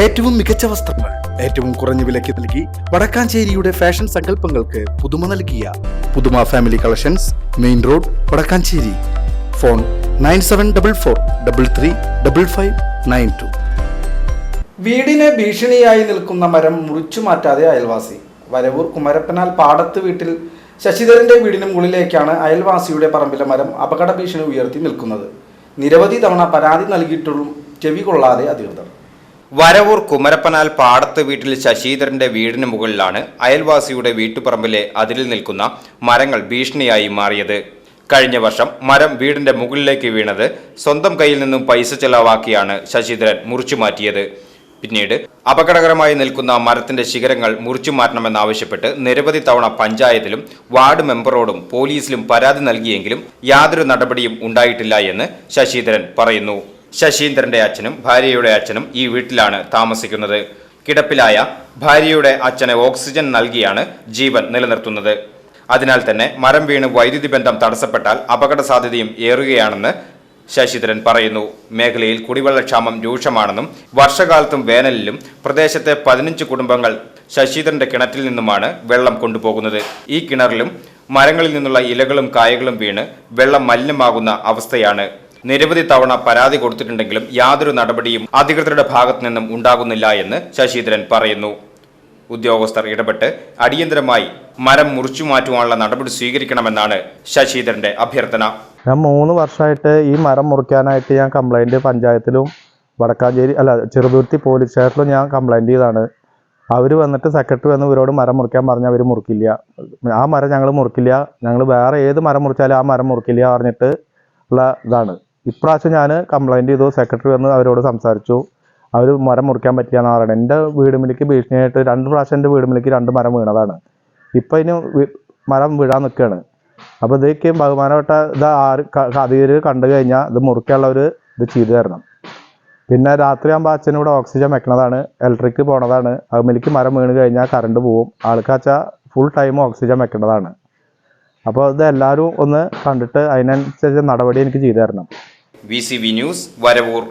ഏറ്റവും മികച്ച വസ്ത്രങ്ങൾ ഏറ്റവും കുറഞ്ഞ വിലയ്ക്ക് നൽകി വടക്കാഞ്ചേരിയുടെ ഫാഷൻ സങ്കല്പങ്ങൾക്ക് പുതുമ നൽകിയ Puthuma family collections main road Vadakkanchery. Phone nine seven double four double three double five nine two. വീടിന് ഭീഷണിയായി നിൽക്കുന്ന മരം മുറിച്ചു മാറ്റാതെ അയൽവാസി. വരവൂർ കുമരപ്പനാൽ പാടത്ത് വീട്ടിൽ ശശിധരന്റെ വീടിന് മുകളിലേക്കാണ് അയൽവാസിയുടെ പറമ്പിലെ മരം അപകട ഭീഷണി ഉയർത്തി നിൽക്കുന്നത്. നിരവധി തവണ പരാതി നൽകിയിട്ടും ചെവി കൊള്ളാതെ അധികൃതർ. വരവൂർ കുമരപ്പനാൽ പാടത്ത് വീട്ടിൽ ശശീധരന്റെ വീടിന് മുകളിലാണ് അയൽവാസിയുടെ വീട്ടുപറമ്പിലെ അതിരിൽ നിൽക്കുന്ന മരങ്ങൾ ഭീഷണിയായി മാറിയത്. കഴിഞ്ഞ വർഷം മരം വീടിന്റെ മുകളിലേക്ക് വീണത് സ്വന്തം കയ്യിൽ നിന്നും പൈസ ചെലവാക്കിയാണ് ശശീധരൻ മുറിച്ചു മാറ്റിയത്. പിന്നീട് അപകടകരമായി നിൽക്കുന്ന മരത്തിന്റെ ശിഖരങ്ങൾ മുറിച്ചു മാറ്റണമെന്നാവശ്യപ്പെട്ട് നിരവധി തവണ പഞ്ചായത്തിലും വാർഡ് മെമ്പറോടും പോലീസിലും പരാതി നൽകിയെങ്കിലും യാതൊരു നടപടിയും ഉണ്ടായിട്ടില്ല എന്ന് ശശീധരൻ പറയുന്നു. ശശീന്ദ്രന്റെ അച്ഛനും ഭാര്യയുടെ അച്ഛനും ഈ വീട്ടിലാണ് താമസിക്കുന്നത്. കിടപ്പിലായ ഭാര്യയുടെ അച്ഛന് ഓക്സിജൻ നൽകിയാണ് ജീവൻ നിലനിർത്തുന്നത്. അതിനാൽ തന്നെ മരം വീണ് വൈദ്യുതി ബന്ധം തടസ്സപ്പെട്ടാൽ അപകട സാധ്യതയും ഏറുകയാണെന്ന് ശശിധരൻ പറയുന്നു. മേഖലയിൽ കുടിവെള്ളക്ഷാമം രൂക്ഷമാണെന്നും വർഷകാലത്തും വേനലിലും പ്രദേശത്തെ പതിനഞ്ച് കുടുംബങ്ങൾ ശശിധരന്റെ കിണറ്റിൽ നിന്നുമാണ് വെള്ളം കൊണ്ടുപോകുന്നത്. ഈ കിണറിലും മരങ്ങളിൽ നിന്നുള്ള ഇലകളും കായകളും വീണ് വെള്ളം മലിനമാകുന്ന അവസ്ഥയാണ്. നിരവധി തവണ പരാതി കൊടുത്തിട്ടുണ്ടെങ്കിലും യാതൊരു നടപടിയും അധികൃതരുടെ ഭാഗത്തു നിന്നും ഉണ്ടാകുന്നില്ല എന്ന് ശശീന്ദ്രൻ പറയുന്നു. ഉദ്യോഗസ്ഥർ ഇടപെട്ട് അടിയന്തരമായി മരം മുറിച്ചു മാറ്റുവാനുള്ള നടപടി സ്വീകരിക്കണമെന്നാണ് ശശിധരന്റെ അഭ്യർത്ഥന. ഞാൻ മൂന്ന് വർഷമായിട്ട് ഈ മരം മുറിക്കാനായിട്ട് ഞാൻ കംപ്ലൈന്റ് പഞ്ചായത്തിലും വടക്കാഞ്ചേരി അല്ല ചെറുതുരുത്തി പോലീസ് സ്റ്റേഷനിലും ഞാൻ കംപ്ലൈന്റ് ചെയ്താണ് അവർ വന്നിട്ട് സെക്രട്ടറി വന്ന് ഇവരോട് മരം മുറിക്കാൻ പറഞ്ഞാൽ അവർ മുറിക്കില്ല. ആ മരം ഞങ്ങൾ മുറിക്കില്ല. ഞങ്ങൾ വേറെ ഏത് മരം മുറിച്ചാലും ആ മരം മുറിക്കില്ല പറഞ്ഞിട്ട് ഉള്ള ഇതാണ്. ഇപ്രാവശ്യം ഞാൻ കംപ്ലൈന്റ് ചെയ്തു. സെക്രട്ടറി വന്ന് അവരോട് സംസാരിച്ചു. അവർ മരം മുറിക്കാൻ പറ്റില്ല എന്ന് പറയുന്നത് എന്റെ വീട് വീടുമിലേക്ക് ഭീഷണിയായിട്ട് രണ്ട് പ്രാവശ്യം എന്റെ വീട് വീടുമിലേക്ക് രണ്ട് മരം വീണതാണ്. ഇപ്പം ഇനി മരം വീഴാൻ നിൽക്കുകയാണ് അപ്പോൾ ഇതൊക്കെ ബഹുമാനപ്പെട്ട ഇത് ആര് അതിര് കണ്ടു കഴിഞ്ഞാൽ ഇത് മുറിക്കാനുള്ളവർ ഇത് ചെയ്തു തരണം. പിന്നെ രാത്രിയാകുമ്പോൾ അച്ഛനും ഇവിടെ ഓക്സിജൻ വെക്കണതാണ്. ഇലക്ട്രിക് പോണതാണ്. അതുമിലേക്ക് മരം വീണ് കഴിഞ്ഞാൽ കറണ്ട് പോവും. ആൾക്കാച്ചാൽ ഫുൾ ടൈം ഓക്സിജൻ വെക്കേണ്ടതാണ്. അപ്പോൾ ഇത് എല്ലാവരും ഒന്ന് കണ്ടിട്ട് അതിനനുസരിച്ച് നടപടി എനിക്ക് ചെയ്തു തരണം. V C V news Varavoor